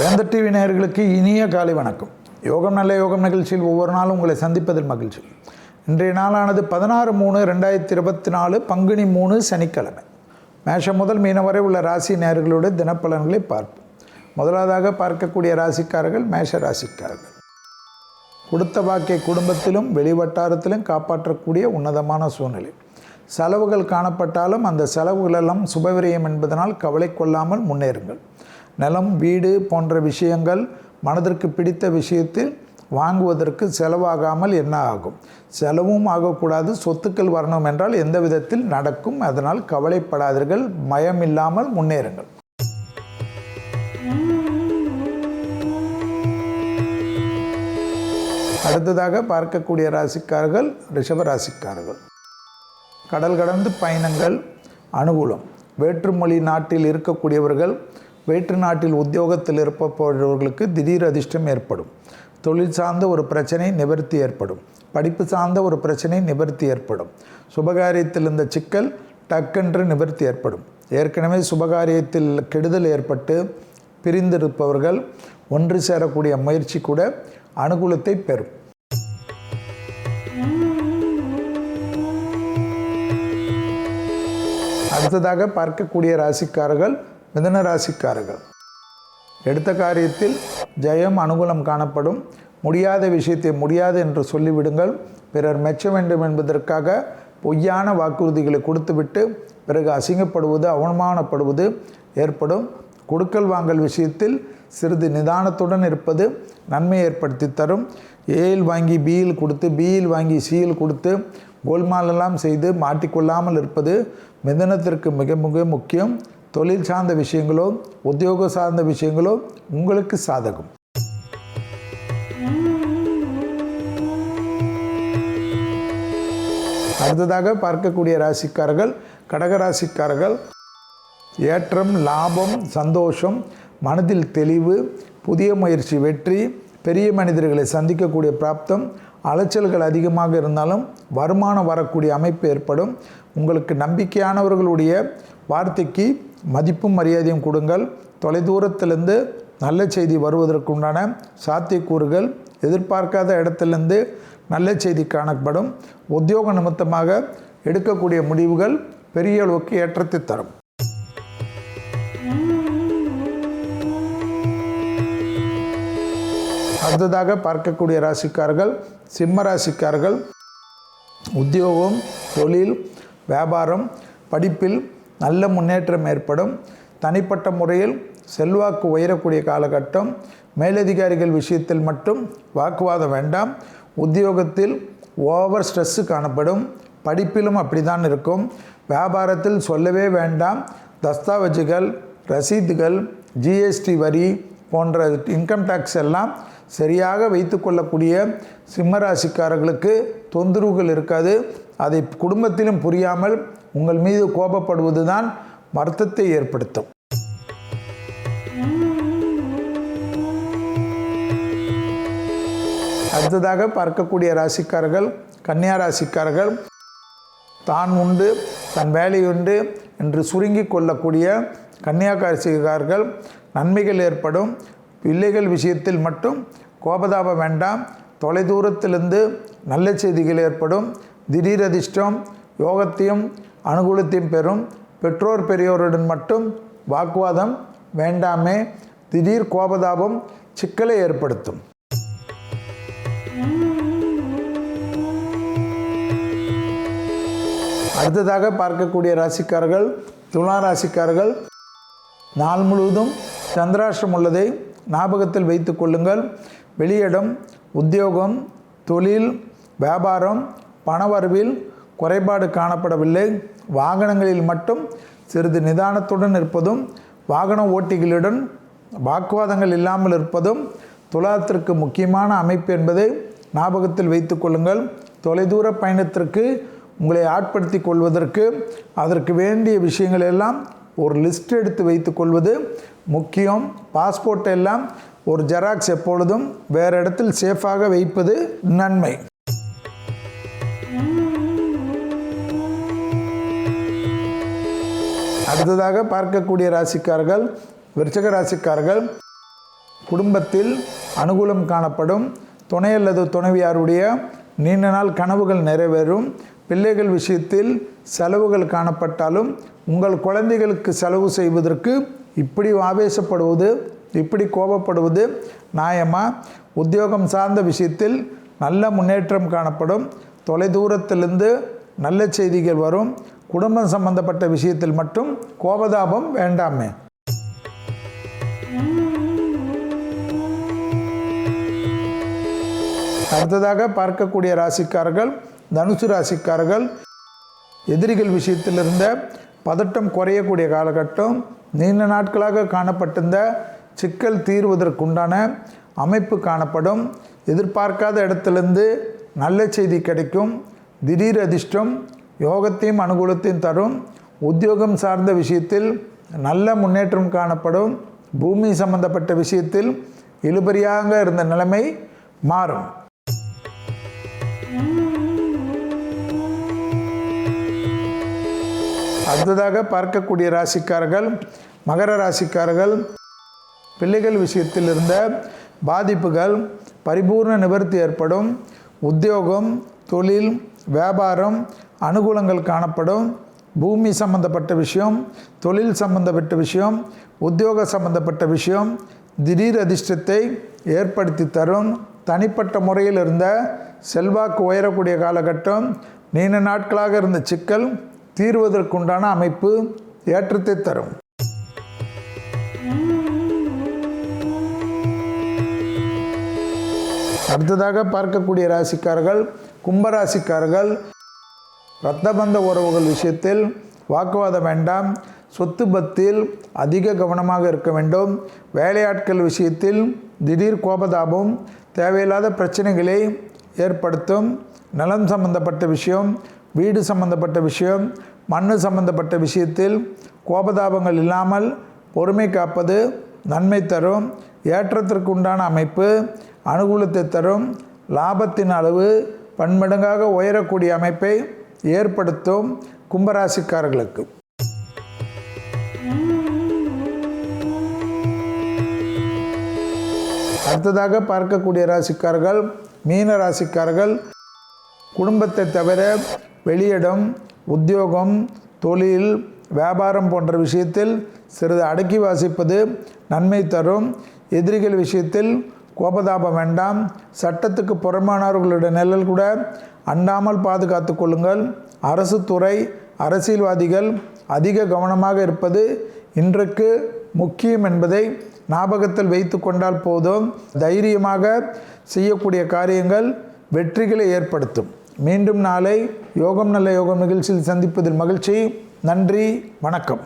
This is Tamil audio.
வேந்த டிவி நேயர்களுக்கு இனிய காலை வணக்கம். யோகம் நல்ல யோகம் நிகழ்ச்சியில் ஒவ்வொரு நாளும் உங்களை சந்திப்பதில் மகிழ்ச்சி. இன்றைய நாளானது பதினாறு மூணு ரெண்டாயிரத்தி இருபத்தி நாலு பங்குனி மூணு சனிக்கிழமை. மேஷம் முதல் மீனம் வரை உள்ள ராசி நேயர்களுடைய தினப்பலன்களை பார்ப்போம். முதலாவதாக பார்க்கக்கூடிய ராசிக்காரர்கள் மேஷ ராசிக்காரர்கள். கொடுத்த வாக்கை குடும்பத்திலும் வெளிவட்டாரத்திலும் காப்பாற்றக்கூடிய உன்னதமான சூழ்நிலை. செலவுகள் காணப்பட்டாலும் அந்த செலவுகளெல்லாம் சுபவிரயம் என்பதனால் கவலை கொள்ளாமல் முன்னேறுங்கள். நிலம் வீடு போன்ற விஷயங்கள் மனதிற்கு பிடித்த விஷயத்தில் வாங்குவதற்கு செலவாகாமல் என்ன ஆகும்? செலவும் ஆகக்கூடாது சொத்துக்கள் வரணும் என்றால் எந்த விதத்தில் நடக்கும்? அதனால் கவலைப்படாதீர்கள் மயம் இல்லாமல் முன்னேறுங்கள். அடுத்ததாக பார்க்கக்கூடிய ராசிக்காரர்கள் ரிஷப ராசிக்காரர்கள். கடல் கடந்து பயணங்கள் அனுகூலம். வேற்றுமொழி நாட்டில் இருக்கக்கூடியவர்கள் வேற்று நாட்டில் உத்தியோகத்தில் இருப்பவர்களுக்கு திடீர் அதிர்ஷ்டம் ஏற்படும். தொழில் சார்ந்த ஒரு பிரச்சனை நிவர்த்தி ஏற்படும். படிப்பு சார்ந்த ஒரு பிரச்சனை நிவர்த்தி ஏற்படும். சுபகாரியத்தில் இருந்த சிக்கல் டக்கென்று நிவர்த்தி ஏற்படும். ஏற்கனவே சுபகாரியத்தில் கெடுதல் ஏற்பட்டு பிரிந்திருப்பவர்கள் ஒன்று சேரக்கூடிய முயற்சி கூட அனுகூலத்தை பெறும். அடுத்ததாக பார்க்கக்கூடிய ராசிக்காரர்கள் மிதன ராசிக்காரர்கள் எடுத்த காரியத்தில் ஜெயம் அனுகூலம் காணப்படும். முடியாத விஷயத்தை முடியாது என்று சொல்லிவிடுங்கள். பிறர் மெச்ச வேண்டும் என்பதற்காக பொய்யான வாக்குறுதிகளை கொடுத்துவிட்டு பிறகு அசிங்கப்படுவது அவமானப்படுவது ஏற்படும். கொடுக்கல் வாங்கல் விஷயத்தில் சிறிது நிதானத்துடன் இருப்பது நன்மை ஏற்படுத்தி தரும். ஏயில் வாங்கி பியில் கொடுத்து பியில் வாங்கி சியில் கொடுத்து கோல்மாலெல்லாம் செய்து மாட்டிக்கொள்ளாமல் இருப்பது மிதனத்திற்கு மிக மிக முக்கியம். தொழில் சார்ந்த விஷயங்களோ உத்தியோக சார்ந்த விஷயங்களோ உங்களுக்கு சாதகம். அடுத்ததாக பார்க்கக்கூடிய ராசிக்காரர்கள் கடக ராசிக்காரர்கள் ஏற்றம் லாபம் சந்தோஷம் மனதில் தெளிவு புதிய முயற்சி வெற்றி பெரிய மனிதர்களை சந்திக்கக்கூடிய பிராப்தம் அலைச்சல்கள் அதிகமாக இருந்தாலும் வருமானம் வரக்கூடிய அமைப்பு ஏற்படும். உங்களுக்கு நம்பிக்கையானவர்களுடைய வார்த்தைக்கு மதிப்பும் மரியாதையும் கொடுங்கள். தொலைதூரத்திலிருந்து நல்ல செய்தி வருவதற்குண்டான சாத்தியக்கூறுகள் எதிர்பார்க்காத இடத்திலிருந்து நல்ல செய்தி காணப்படும். உத்தியோக நிமித்தமாக எடுக்கக்கூடிய முடிவுகள் பெரிய அளவுக்கு ஏற்றத்தை தரும். அடுத்ததாக பார்க்கக்கூடிய ராசிக்காரர்கள் சிம்ம ராசிக்காரர்கள் உத்தியோகம் தொழில் வியாபாரம் படிப்பில் நல்ல முன்னேற்றம் ஏற்படும். தனிப்பட்ட முறையில் செல்வாக்கு உயரக்கூடிய காலகட்டம். மேலதிகாரிகள் விஷயத்தில் மட்டும் வாக்குவாதம் வேண்டாம். உத்தியோகத்தில் ஓவர் ஸ்ட்ரெஸ்ஸு காணப்படும். படிப்பிலும் அப்படி தான் இருக்கும். வியாபாரத்தில் சொல்லவே வேண்டாம். தஸ்தாவேஜுகள் ரசீதுகள் ஜிஎஸ்டி வரி போன்ற இன்கம் டேக்ஸ் எல்லாம் சரியாக வைத்து கொள்ளக்கூடிய சிம்மராசிக்காரர்களுக்கு தொந்தரவுகள் இருக்காது. அதை குடும்பத்திலும் புரியாமல் உங்கள் மீது கோபப்படுவது தான் வருத்தத்தை ஏற்படுத்தும். அடுத்ததாக பார்க்கக்கூடிய ராசிக்காரர்கள் கன்னியா ராசிக்காரர்கள் தான் உண்டு தன் வேலை உண்டு என்று சுருங்கி கொள்ளக்கூடிய கன்னியாகாசிக்காரர்கள் நன்மைகள் ஏற்படும் பிள்ளைகள் விஷயத்தில் மட்டும் கோபதாபம் வேண்டாம் தொலைதூரத்திலிருந்து நல்ல செய்திகள் ஏற்படும் திடீர் அதிர்ஷ்டம் யோகத்தையும் அனுகூலத்தையும் பெறும். பெற்றோர் பெரியோருடன் மட்டும் வாக்குவாதம் வேண்டாமே. திடீர் கோபதாபம் சிக்கலை ஏற்படுத்தும். அடுத்ததாக பார்க்கக்கூடிய ராசிக்காரர்கள் துலா ராசிக்காரர்கள். நாள் முழுவதும் சந்திராஷ்டிரம் உள்ளதை ஞாபகத்தில் வைத்து கொள்ளுங்கள். வெளியிடம் உத்தியோகம் தொழில் வியாபாரம் பணவரவில் குறைபாடு காணப்படவில்லை. வாகனங்களில் மட்டும் சிறிது நிதானத்துடன் இருப்பதும் வாகன ஓட்டிகளுடன் வாக்குவாதங்கள் இல்லாமல் இருப்பதும் துலாத்திற்கு முக்கியமான அமைப்பு என்பதை ஞாபகத்தில் வைத்து கொள்ளுங்கள். தொலைதூர பயணத்திற்கு உங்களை ஆட்படுத்தி கொள்வதற்கு அதற்கு வேண்டிய விஷயங்கள் எல்லாம் ஒரு லிஸ்ட் எடுத்து வைத்து கொள்வது முக்கியம். பாஸ்போர்ட் எல்லாம் ஒரு ஜெராக்ஸ் எப்பொழுதும் வேறு இடத்தில் சேஃபாக வைப்பது நன்மை. அடுத்ததாக பார்க்கக்கூடிய ராசிக்காரர்கள் விருச்சக ராசிக்காரர்கள் குடும்பத்தில் அனுகூலம் காணப்படும். துணை அல்லது துணைவியாருடைய நீண்ட நாள் கனவுகள் நிறைவேறும். பிள்ளைகள் விஷயத்தில் செலவுகள் காணப்பட்டாலும் உங்கள் குழந்தைகளுக்கு செலவு செய்வதற்கு இப்படி ஆவேசப்படுவது இப்படி கோபப்படுவது நியாயமா? உத்தியோகம் சார்ந்த விஷயத்தில் நல்ல முன்னேற்றம் காணப்படும். தொலைதூரத்திலிருந்து நல்ல செய்திகள் வரும். குடும்பம் சம்பந்தப்பட்ட விஷயத்தில் மட்டும் கோபதாபம் வேண்டாமே. அடுத்ததாக பார்க்கக்கூடிய ராசிக்காரர்கள் தனுசு ராசிக்காரர்கள் எதிரிகள் விஷயத்தில் இருந்த பதட்டம் குறையக்கூடிய காலகட்டம் நீண்ட நாட்களாக காணப்பட்டிருந்த சிக்கல் தீர்வதற்குண்டான அமைப்பு காணப்படும். எதிர்பார்க்காத இடத்திலிருந்து நல்ல செய்தி கிடைக்கும். திடீர் அதிர்ஷ்டம் யோகத்தையும் அனுகூலத்தையும் தரும். உத்தியோகம் சார்ந்த விஷயத்தில் நல்ல முன்னேற்றம் காணப்படும். பூமி சம்பந்தப்பட்ட விஷயத்தில் இழுபறியாக இருந்த நிலைமை மாறும். அடுத்ததாக பார்க்கக்கூடிய ராசிக்காரர்கள் மகர ராசிக்காரர்கள் பிள்ளைகள் விஷயத்தில் இருந்த பாதிப்புகள் பரிபூர்ண நிவர்த்தி ஏற்படும். உத்தியோகம் தொழில் வியாபாரம் அனுகூலங்கள் காணப்படும். பூமி சம்பந்தப்பட்ட விஷயம் தொழில் சம்பந்தப்பட்ட விஷயம் உத்தியோக சம்பந்தப்பட்ட விஷயம் திடீர் அதிர்ஷ்டத்தை ஏற்படுத்தி தரும். தனிப்பட்ட முறையில் இருந்த செல்வாக்கு உயரக்கூடிய காலகட்டம் நீண்ட நாட்களாக இருந்த சிக்கல் தீர்வதற்குண்டான அமைப்பு ஏற்றத்தை தரும். அடுத்ததாக பார்க்கக்கூடிய ராசிக்காரர்கள் கும்பராசிக்காரர்கள் இரத்தபந்த உறவுகள் விஷயத்தில் வாக்குவாதம் வேண்டாம். சொத்து பத்தில் அதிக கவனமாக இருக்க வேண்டும். வேலையாட்கள் விஷயத்தில் திடீர் கோபதாபம் தேவையில்லாத பிரச்சனைகளை ஏற்படுத்தும். நலம் சம்பந்தப்பட்ட விஷயம் வீடு சம்பந்தப்பட்ட விஷயம் மண் சம்பந்தப்பட்ட விஷயத்தில் கோபதாபங்கள் இல்லாமல் பொறுமை காப்பது நன்மை தரும். ஏற்றத்திற்கு உண்டான அமைப்பு அனுகூலத்தை தரும். லாபத்தின் அளவு பன்மடங்காக உயரக்கூடிய அமைப்பை ஏற்படுத்தும் கும்பராசிக்காரர்களுக்கு. அடுத்ததாக பார்க்கக்கூடிய ராசிக்காரர்கள் மீன ராசிக்காரர்கள் குடும்பத்தை தவிர வெளியிடம் உத்தியோகம் தொழில் வியாபாரம் போன்ற விஷயத்தில் சிறிது அடக்கி வாசிப்பது நன்மை தரும். எதிரிகள் விஷயத்தில் கோபதாபம் வேண்டாம். சட்டத்துக்கு புறமானவர்களுடைய நிழல் கூட அண்டாமல் பாதுகாத்து கொள்ளுங்கள். அரசு துறை அரசியல்வாதிகள் அதிக கவனமாக இருப்பது இன்றைக்கு முக்கியம் என்பதை ஞாபகத்தில் வைத்து கொண்டால் போதும். தைரியமாக செய்யக்கூடிய காரியங்கள் வெற்றிகளை ஏற்படுத்தும். மீண்டும் நாளை யோகம் நல்ல யோகம் நிகழ்ச்சியில் சந்திப்பதில் மகிழ்ச்சி. நன்றி வணக்கம்.